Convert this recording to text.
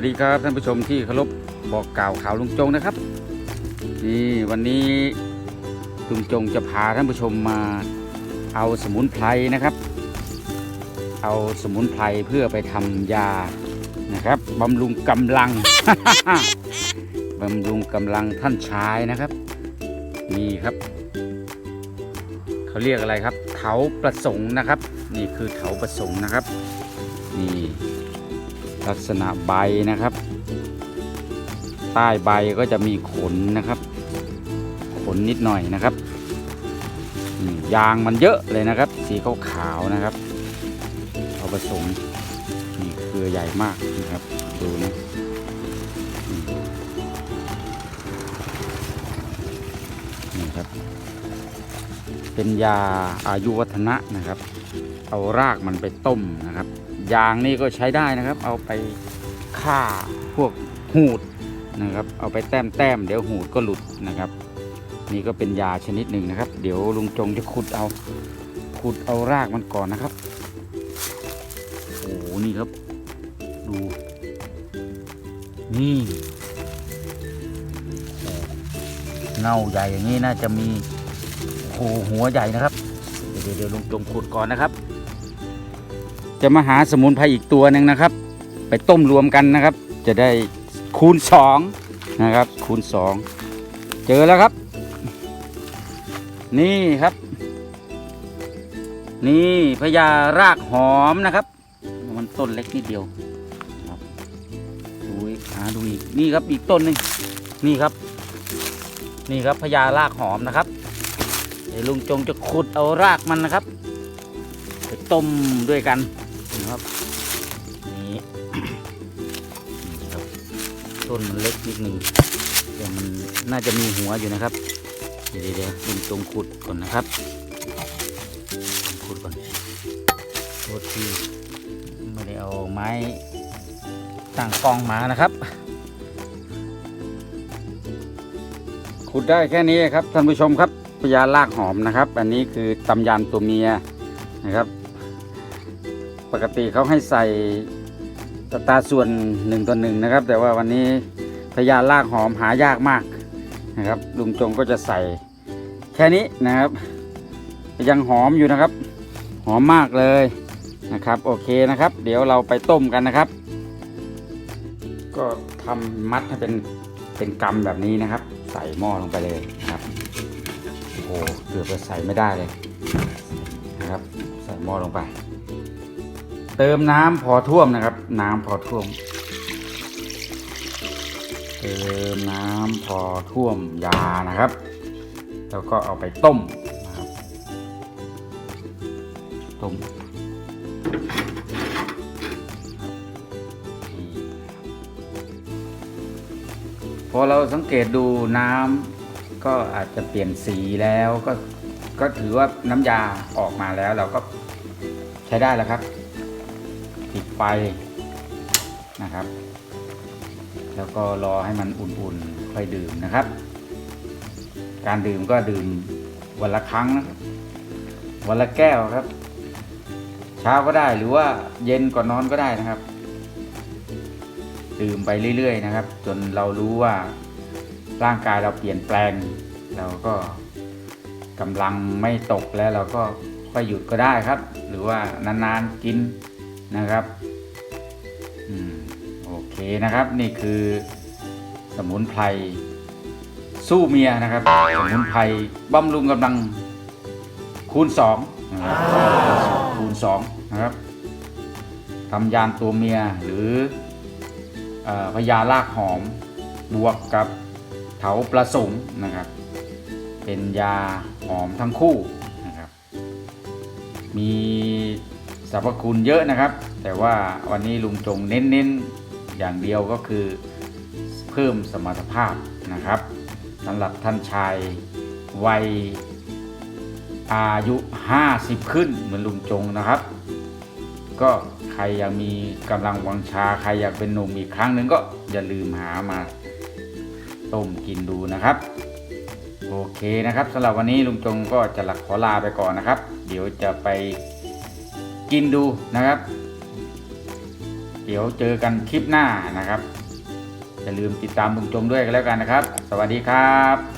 วัสดีครับท่านผู้ชมที่เคารพบอกกล่าวข่าวลุงจงนะครับนี่วันนี้ลุงจงจะพาท่านผู้ชมมาเอาสมุนไพรนะครับ เอาสมุนไพรเพื่อไปทำยานะครับบำรุงกำลังบำรุงกำลังท่านชายนะครับนี่ครับเขาเรียกอะไรครับ เถาประสงค์นะครับ นี่คือเถาประสงค์นะครับนี่ ลักษณะใบนะครับ ใต้ใบก็จะมีขนนะครับ ขนนิดหน่อยนะครับยางมันเยอะเลยนะครับ สีขาวๆนะครับเอาผสมนี่เครือใหญ่มากนะครับ ดูนะนี่ครับ เป็นยาอายุวัฒนะนะครับ เอารากมันไปต้มนะครับ ยางนี่ก็ใช้ได้นะครับ เอาไปฆ่าพวกหูดนะครับ เอาไปแต้มแต้มเดี๋ยวหูดก็หลุดนะครับ นี่ก็เป็นยาชนิดหนึ่งนะครับ เดี๋ยวลุงจงจะขุดเอาขุดเอารากมันก่อนนะครับโอ้โหนี่ครับ ดู นี่เงาใหญ่อย่างนี้น่าจะมีโอ้โหหัวใหญ่นะครับ เดี๋ยวเดี๋ยวลุงจงขุดก่อนนะครับ จะมาหาสมุนไพรอีกตัวหนึ่งนะครับ ไปต้มรวมกันนะครับ จะได้คูณสองนะครับ คูณสองเจอแล้วครับ นี่ครับ นี่พญารากหอมนะครับ มันต้นเล็กนิดเดียวครับดูอีกหาดูอีกนี่ครับอีกต้นหนึ่งนี่ครับ นี่ครับพญารากหอมนะครับเดี๋ยวลุงจงจะขุดเอารากมันนะครับไปต้มด้วยกัน นะครับนี่นี่ครับ ต้นมันเล็กนิดหนึ่งแต่มันน่าจะมีหัวอยู่นะครับ เดี๋ยวเดี๋ยวลุงจงขุดก่อนนะครับขุดก่อนโทษทีไม่ได้เอาไม้ตั้งกองมานะครับ ขุดได้แค่นี้ครับท่านผู้ชมครับพญาลากหอมนะครับ อันนี้คือตำยานตัวเมียนะครับ ปกติเขาให้ใส่ตตาส่วนหนึ่งต่อหนึ่งนะครับ แต่ว่าวันนี้พญาลากหอมหายากมากนะครับลุงจงก็จะใส่แค่นี้นะครับ ยังหอมอยู่นะครับ หอมมากเลยนะครับโอเคนะครับ เดี๋ยวเราไปต้มกันนะครับ ก็ทำมัดให้เป็นเป็นกำแบบนี้นะครับ ใส่หม้อลงไปเลยนะครับโอ้โหเกือบจะใส่ไม่ได้เลยนะครับ ใส่หม้อลงไป เติมน้ำพอท่วมนะครับ น้ำพอท่วม เติมน้ำพอท่วมยานะครับ แล้วก็เอาไปต้มนะครับต้มพอเราสังเกตดูน้ำก็อาจจะเปลี่ยนสีแล้วก็ก็ถือว่าน้ำยาออกมาแล้วเราก็ใช้ได้แล้วครับ ปิดไฟนะครับ แล้วก็รอให้มันอุ่นๆ ค่อยดื่มนะครับ การดื่มก็ดื่มวันละครั้งนะครับวันละแก้วครับ เช้าก็ได้หรือว่าเย็นก่อนนอนก็ได้นะครับ ดื่มไปเรื่อย ๆ นะครับ จนเรารู้ว่าร่างกายเราเปลี่ยนแปลง เราก็กำลังไม่ตกแล้วเราก็ค่อยหยุดก็ได้ครับ หรือว่านานๆกิน นะครับอืมโอเคนะครับนี่คือสมุนไพรสู้เมียนะครับ สมุนไพรบำรุงกำลังคูณสองคูณสองนะครับทำยานตัวเมียหรือเออพญาลากหอมบวกกับเถาประสงค์นะครับ เป็นยาหอมทั้งคู่นะครับ มี สรรพคุณเยอะนะครับ แต่ว่าวันนี้ลุงจงเน้นๆอย่างเดียวก็คือเพิ่มสมรรถภาพนะครับสำหรับท่านชายวัยอายุ 50 ขึ้นเหมือนลุงจงนะครับ ก็ใครยังมีกำลังวังชา ใครอยากเป็นหนุ่มอีกครั้งหนึ่งก็อย่าลืมหามาต้มกินดูนะครับ โอเคนะครับสำหรับวันนี้ลุงจงก็จะหลักขอลาไปก่อนนะครับ เดี๋ยวจะไป กินดูนะครับ เดี๋ยวเจอกันคลิปหน้านะครับอย่าลืมติดตามบุงจงด้วยกันแล้วกันนะครับ สวัสดีครับ